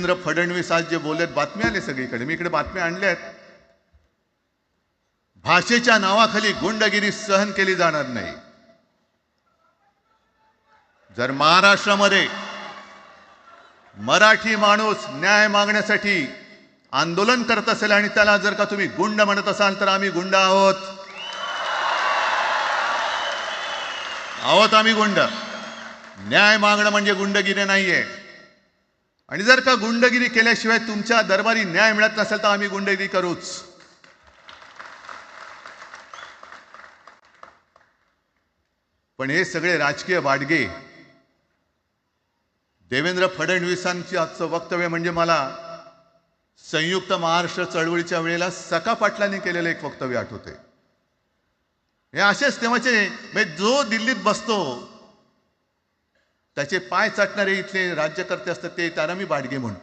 देवेंद्र फडणवीस आज जे बोलत बातमी आले सगळीकडे. मी इकडे बातम्या आणल्या आहेत भाषेच्या नावाखाली गुंडगिरी सहन केली जाणार नाही. जर महाराष्ट्रामध्ये मराठी माणूस न्याय मागण्यासाठी आंदोलन करत असेल आणि त्याला जर का तुम्ही गुंड म्हणत असाल तर आम्ही गुंड आहोत. आहोत आम्ही गुंड. न्याय मागणं म्हणजे गुंडगिरी नाहीये. आणि जर का गुंडगिरी केल्याशिवाय तुमच्या दरबारी न्याय मिळत नसेल तर आम्ही गुंडगिरी करूच. पण हे सगळे राजकीय वाडगे देवेंद्र फडणवीसांची आजचं वक्तव्य म्हणजे मला संयुक्त महाराष्ट्र चळवळीच्या वेळेला सका पाटलांनी केलेलं एक वक्तव्य आठवते हे असेच तेव्हाचे म्हणजे जो दिल्लीत बसतो त्याचे पाय चाटणारे इथले राज्यकर्ते असतात ते त्याला मी बाडगे म्हणतो.